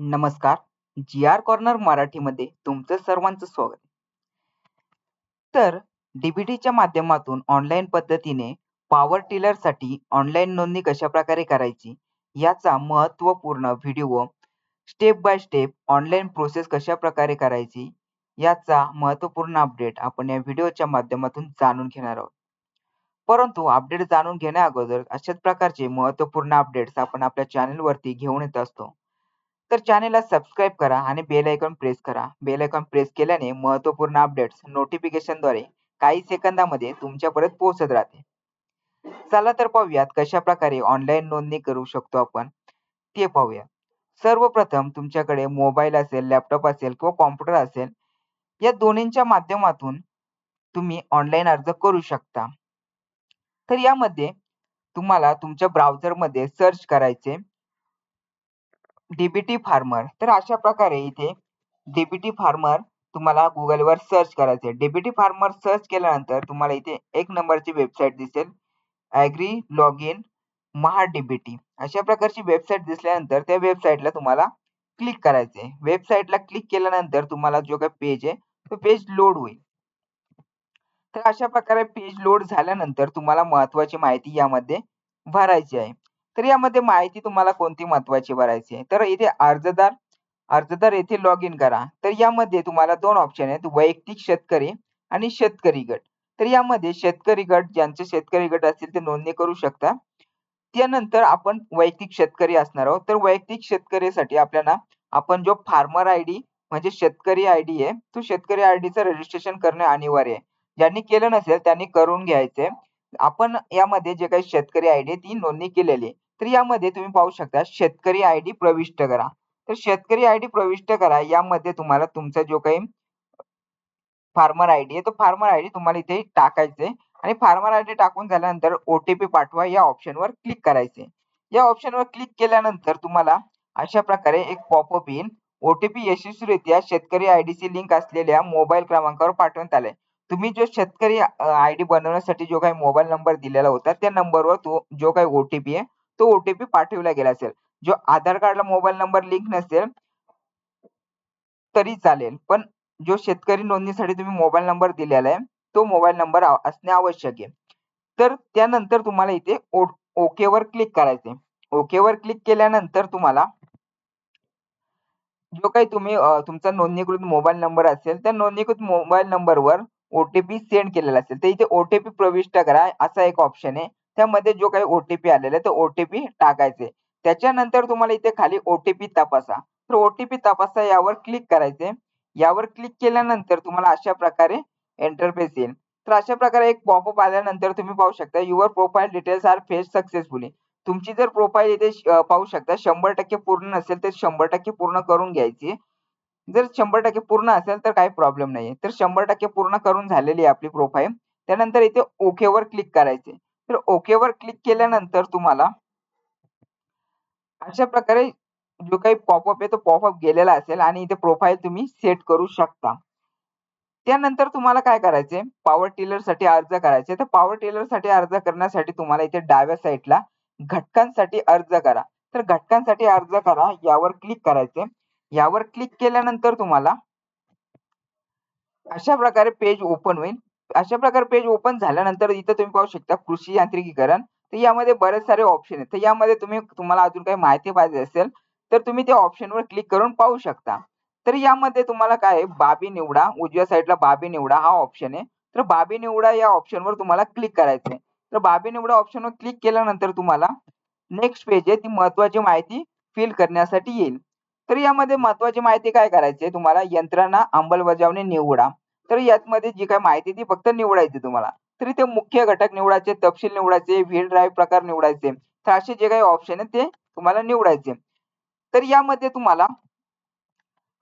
नमस्कार. जी R corner मराठीमध्ये तुमचं सर्वांचं स्वागत. तर डीबीटीच्या माध्यमातून ऑनलाईन पद्धतीने पॉवर टिलरसाठी ऑनलाईन नोंदणी कशा प्रकारे करायची याचा महत्त्वपूर्ण video step by step online process कशा प्रकारे करायची याचा महत्त्वपूर्ण अपडेट आपण या व्हिडिओच्या माध्यमातून जाणून घेणार आहोत. परंतु अपडेट जाणून घेण्या अगोदर अशाच प्रकारचे महत्त्वपूर्ण अपडेट्स आपण आपल्या चॅनलवरती घेऊन येत असतो. तर चॅनेलला सबस्क्राईब करा आणि बेल आयकॉन प्रेस करा. बेल आयकॉन प्रेस केल्याने महत्त्वपूर्ण अपडेट्स नोटिफिकेशनद्वारे काही सेकंदामध्ये तुमच्यापर्यंत पोहोचत राहते. चला तर पाहूयात कशा प्रकारे ऑनलाईन नोंदणी करू शकतो आपण ते पाहूया. सर्वप्रथम तुमच्याकडे मोबाईल असेल, लॅपटॉप असेल किंवा कॉम्प्युटर असेल या दोन्हींच्या माध्यमातून तुम्ही ऑनलाईन अर्ज करू शकता. तर यामध्ये तुम्हाला तुमच्या ब्राउझरमध्ये सर्च करायचे डीबीटी फार्मर तर अशा प्रकारे इथे डीबीटी फार्मर तुम्हाला गुगलवर सर्च करायचे डीबीटी फार्मर सर्च केल्यानंतर तुम्हाला इथे एक नंबरची वेबसाईट दिसेल. Agri log in Maha DBT अशा प्रकारची वेबसाईट दिसल्यानंतर त्या वेबसाईटला तुम्हाला क्लिक करायचे वेबसाईटला क्लिक केल्यानंतर तुम्हाला जो काही पेज आहे तो पेज लोड होईल. तर अशा प्रकारे पेज लोड झाल्यानंतर तुम्हाला महत्वाची माहिती यामध्ये भरायची आहे. तर यामध्ये माहिती तुम्हाला कोणती महत्वाची भरायची आहे? तर इथे अर्जदार अर्जदार येथे लॉग इन करा. तर यामध्ये तुम्हाला दोन ऑप्शन आहेत. वैयक्तिक शेतकरी आणि शेतकरी गट. तर यामध्ये शेतकरी गट ज्यांचे शेतकरी गट असतील ते नोंदणी करू शकता. त्यानंतर आपण वैयक्तिक शेतकरी असणार आहोत. तर वैयक्तिक शेतकरीसाठी आपल्याला आपण जो फार्मर आय डी म्हणजे शेतकरी आय डी आहे तो शेतकरी आय डीचं रजिस्ट्रेशन करणे अनिवार्य आहे. ज्यांनी केलं नसेल त्यांनी करून घ्यायचे आपण यामध्ये जे काही शेतकरी आय डी ती नोंदणी केलेली आहे. तर यामध्ये तुम्ही पाहू शकता शेतकरी आय डी प्रविष्ट करा. तर शेतकरी आय डी प्रविष्ट करा यामध्ये तुम्हाला तुमचा जो काही फार्मर आय डी आहे तो फार्मर आय डी तुम्हाला इथे टाकायचे आणि फार्मर आय डी टाकून झाल्यानंतर ओटीपी पाठवा या ऑप्शनवर क्लिक करायचे. या ऑप्शनवर क्लिक केल्यानंतर तुम्हाला अशा प्रकारे एक पॉपअप येईल. ओटीपी यशस्वीरित्या शेतकरी आय ची लिंक असलेल्या मोबाईल क्रमांकावर पाठवण्यात आले तुम्ही जो शेतकरी आय डी बनवण्यासाठी जो काही मोबाईल नंबर दिलेला होता त्या नंबरवर तो जो काही ओटीपी आहे तो ओटीपी पाठवला गेला असेल. जो आधार कार्डला मोबाईल नंबर लिंक नसेल तरी चालेल. पण जो शेतकरी नोंदणीसाठी तुम्ही मोबाईल नंबर दिलेला आहे तो मोबाईल नंबर असणे आवश्यक आहे. तर त्यानंतर तुम्हाला इथे ओके वर क्लिक करायचे ओके वर क्लिक केल्यानंतर तुम्हाला जो काही तुम्ही तुमचा नोंदणीकृत मोबाईल नंबर असेल त्या नोंदणीकृत मोबाईल नंबरवर ओटीपी सेंड केलेला असेल. तर इथे ओटीपी प्रविष्ट करा. असा एक ऑप्शन आहे. त्यामध्ये जो काही ओटीपी आलेला आहे तो ओटीपी टाकायचे. त्याच्यानंतर तुम्हाला इथे खाली ओटीपी तपासा. तर ओटीपी तपासा यावर क्लिक करायचे. यावर क्लिक केल्यानंतर तुम्हाला अशा प्रकारे एंटरफेस येईल. तर अशा प्रकारे एक पॉपअप आल्यानंतर तुम्ही पाहू शकता your profile details are fetched successfully तुमची जर प्रोफाईल इथे पाहू शकता शंभर टक्के पूर्ण नसेल तर शंभर टक्के पूर्ण करून घ्यायची. जर शंभर टक्के पूर्ण असेल तर काही प्रॉब्लेम नाही तर शंभर टक्के पूर्ण करून झालेली आहे आपली प्रोफाईल त्यानंतर इथे ओके वर क्लिक करायचे. तर ओके वर क्लिक केल्यानंतर तुम्हाला अशा प्रकारे जो काही पॉपअप आहे तो पॉपअप गेलेला असेल आणि इथे प्रोफाईल तुम्ही सेट करू शकता. त्यानंतर तुम्हाला काय करायचे पॉवर टिलरसाठी अर्ज करायचे तर पॉवर टिलरसाठी अर्ज करण्यासाठी तुम्हाला इथे डाव्या साईडला घटकांसाठी अर्ज करा. तर घटकांसाठी अर्ज करा यावर क्लिक करायचे यावर क्लिक केल्यानंतर तुम्हाला अशा प्रकारे पेज ओपन होईल. अशा प्रकारे पेज ओपन झाल्यानंतर इथं तुम्ही पाहू शकता कृषी यांत्रिकीकरण. तर यामध्ये बरेच सारे ऑप्शन आहेत. तर यामध्ये तुम्ही तुम्हाला अजून काही माहिती पाहिजे असेल तर तुम्ही त्या ऑप्शनवर क्लिक करून पाहू शकता. तर यामध्ये तुम्हाला काय बाबी निवडा. उजव्या साईडला बाबी निवडा हा ऑप्शन आहे. तर बाबी निवडा या ऑप्शनवर तुम्हाला क्लिक करायचं तर बाबी निवडा ऑप्शनवर क्लिक केल्यानंतर तुम्हाला नेक्स्ट पेज आहे. ती महत्वाची माहिती फिल करण्यासाठी येईल. तर यामध्ये महत्वाची माहिती काय करायची तुम्हाला यंत्रणा अंमलबजावणी निवडा. तर यामध्ये जी काय माहिती ती फक्त निवडायची तुम्हाला. तर इथे मुख्य घटक निवडायचे तपशील निवडायचे व्हील ड्राईव्ह प्रकार निवडायचे. तर असे जे काही ऑप्शन आहेत ते तुम्हाला निवडायचे. तर यामध्ये तुम्हाला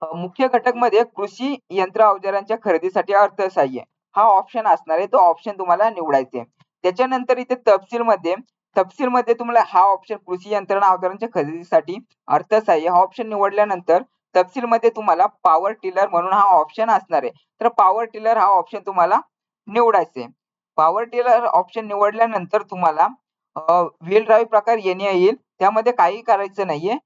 मुख्य घटकमध्ये कृषी यंत्र अवजारांच्या खरेदीसाठी अर्थसहाय्य. हा ऑप्शन असणार आहे तो ऑप्शन तुम्हाला निवडायचे. त्याच्यानंतर इथे तपशील मध्ये तपशील मध्ये तुम्हाला हा ऑप्शन कृषी यंत्रणा अवजारांच्या खरेदीसाठी अर्थसहाय्य. हा ऑप्शन निवडल्यानंतर तपशील मध्ये तुम्हाला पॉवर टिलर म्हणून हा ऑप्शन असणार आहे. तर पॉवर टिलर हा ऑप्शन तुम्हाला निवडायचे पॉवर टिलर ऑप्शन निवडल्यानंतर तुम्हाला व्हील ड्राईव्ह प्रकार येणे येईल. त्यामध्ये काही करायचं नाहीये.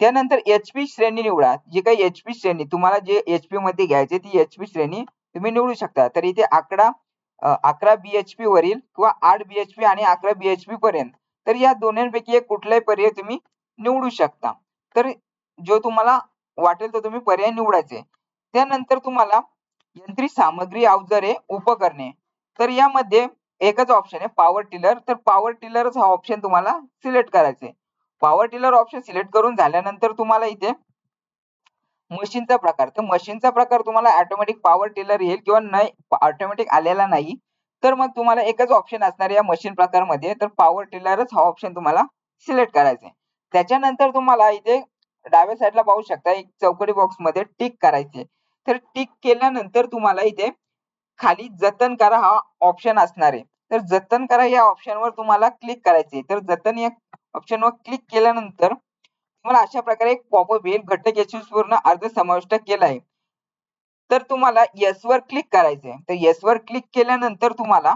त्यानंतर एचपी श्रेणी निवडा. जी काही एचपी श्रेणी तुम्हाला जे एचपी मध्ये घ्यायचे ती एचपी श्रेणी तुम्ही निवडू शकता. तर इथे अकरा अकरा बीएचपी वरील किंवा आठ बीएचपी आणि अकरा बीएचपी पर्यंत. तर या दोन्हीपैकी एक कुठलाही पर्याय तुम्ही निवडू शकता. तर जो तुम्हाला वाटेल तर तुम्ही पर्याय निवडायचे. त्यानंतर तुम्हाला यंत्री सामग्री अवजारे उपकरणे. तर यामध्ये एकच ऑप्शन आहे पॉवर टिलर तर पॉवर टिलरच हा ऑप्शन तुम्हाला सिलेक्ट करायचे. पॉवर टिलर ऑप्शन सिलेक्ट करून झाल्यानंतर तुम्हाला इथे मशीनचा प्रकार. तर मशीनचा प्रकार तुम्हाला ऑटोमॅटिक पॉवर टिलर येईल किंवा नाही ऑटोमॅटिक आलेला नाही. तर मग तुम्हाला एकच ऑप्शन असणार या मशीन प्रकारमध्ये. तर पॉवर टिलरच हा ऑप्शन तुम्हाला सिलेक्ट करायचा. आहे त्याच्यानंतर तुम्हाला इथे डाव्या साईडला पाहू शकता एक चौकडी बॉक्समध्ये टिक करायचे. तर टिक केल्यानंतर तुम्हाला इथे खाली जतन करा हा ऑप्शन असणार आहे. तर जतन करा या ऑप्शनवर तुम्हाला क्लिक करायचे तर जतन या ऑप्शनवर क्लिक केल्यानंतर तुम्हाला अशा प्रकारे एक पॉपअप येईल. घटक यशस्वीपूर्ण अर्ज समाविष्ट केला आहे. तर तुम्हाला यस वर क्लिक करायचंय तर यस वर क्लिक केल्यानंतर तुम्हाला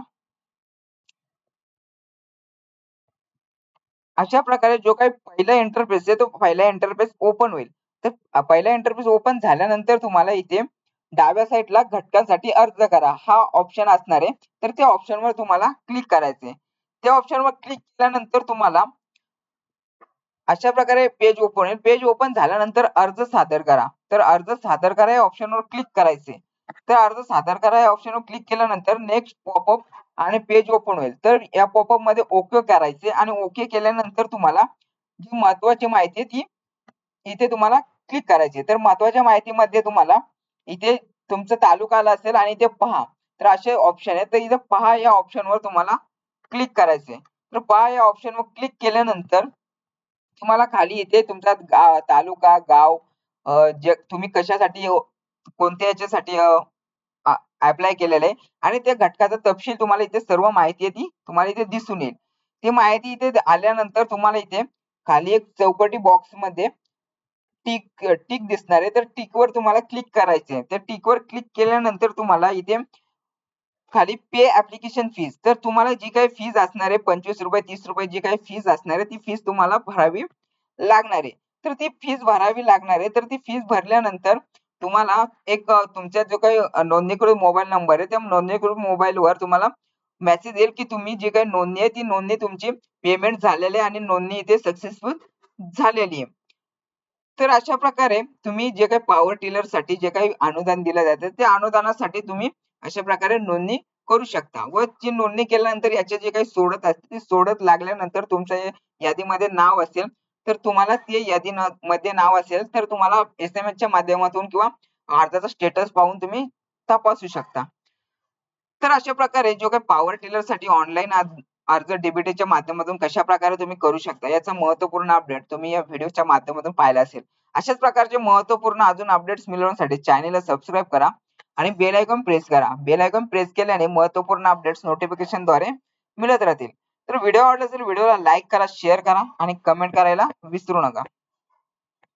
अशा प्रकारे जो काही पहिला इंटरफेस आहे तो पहिला इंटरफेस ओपन होईल. तर पहिला इंटरफेस ओपन झाल्यानंतर तुम्हाला इथे डाव्या साईडला घटकांसाठी अर्ज करा. हा ऑप्शन असणार आहे. तर त्या ऑप्शनवर तुम्हाला क्लिक करायचे त्या ऑप्शनवर क्लिक केल्यानंतर तुम्हाला अशा प्रकारे पेज ओपन होईल. पेज ओपन झाल्यानंतर अर्ज सादर करा. तर अर्ज सादर करा या ऑप्शनवर क्लिक करायचे तर अर्ज सादर करा या ऑप्शनवर क्लिक केल्यानंतर नेक्स्ट पॉपअप आणि पेज ओपन होईल. तर या पॉपअपमध्ये ओके करायचे आणि ओके केल्यानंतर तुम्हाला जी महत्वाची माहिती आहे ती इथे तुम्हाला क्लिक करायची तर महत्त्वाच्या माहितीमध्ये तुम्हाला इथे तुमचा तालुका आला असेल आणि इथे पहा तर असे ऑप्शन आहे तर इथे पहा या ऑप्शनवर तुम्हाला क्लिक करायचे तर पहा या ऑप्शनवर क्लिक केल्यानंतर तुम्हाला खाली इथे तुमचा तालुका गाव जे तुम्ही कशासाठी हो, कोणत्या याच्यासाठी अप्लाय केलेलं आहे. आणि त्या घटकाचा तपशील तुम्हाला इथे सर्व माहिती आहे ती तुम्हाला इथे दिसून येईल. ती माहिती इथे आल्यानंतर तुम्हाला इथे खाली एक चौकटी बॉक्समध्ये टिक टिक दिसणार आहे. तर टिकवर तुम्हाला क्लिक करायचे आहे तर टिकवर क्लिक केल्यानंतर तुम्हाला इथे खाली पे ऍप्लिकेशन फीज तर तुम्हाला जी काही फीज असणार आहे पंचवीस रुपये तीस रुपये जी काही फीज असणार आहे ती फीज तुम्हाला भरावी लागणार आहे. तर ती फीज भरावी लागणार आहे. तर ती फीज भरल्यानंतर तुम्हाला एक तुमच्या जो काही नोंदणीकृत मोबाईल नंबर आहे त्या नोंदणीकृत मोबाईल वर तुम्हाला मेसेज येईल की तुम्ही जी काही नोंदणी आहे ती नोंदणी तुमची पेमेंट झालेली आहे आणि नोंदणी इथे सक्सेसफुल झालेली आहे. तर अशा प्रकारे तुम्ही जे काही पॉवर टिलरसाठी जे काही अनुदान दिलं जातं त्या अनुदानासाठी तुम्ही अशा प्रकारे नोंदणी करू शकता. व जी नोंदणी केल्यानंतर याचे जे काही सोडत असते ते सोडत लागल्यानंतर तुमच्या यादीमध्ये नाव असेल तर तुम्हाला ते यादी मध्ये नाव असेल तर तुम्हाला एस एम एस च्या माध्यमातून किंवा अर्जाचा स्टेटस पाहून तुम्ही तपासू शकता. तर अशा प्रकारे जो काही पॉवर टिलरसाठी ऑनलाईन अर्ज डीबीटीच्या माध्यमातून कशा प्रकारे तुम्ही करू शकता याचा महत्त्वपूर्ण अपडेट तुम्ही या व्हिडिओच्या माध्यमातून पाहिला असेल. अशाच प्रकारचे महत्त्वपूर्ण अजून अपडेट्स मिळवण्यासाठी चॅनेलला सबस्क्राईब करा आणि बेल आयकॉन प्रेस करा. बेल आयकॉन प्रेस केल्याने महत्त्वपूर्ण अपडेट्स नोटिफिकेशनद्वारे मिळत राहतील. तर व्हिडिओ आवडला असेल व्हिडिओला लाईक करा शेअर करा आणि कमेंट करायला विसरू नका.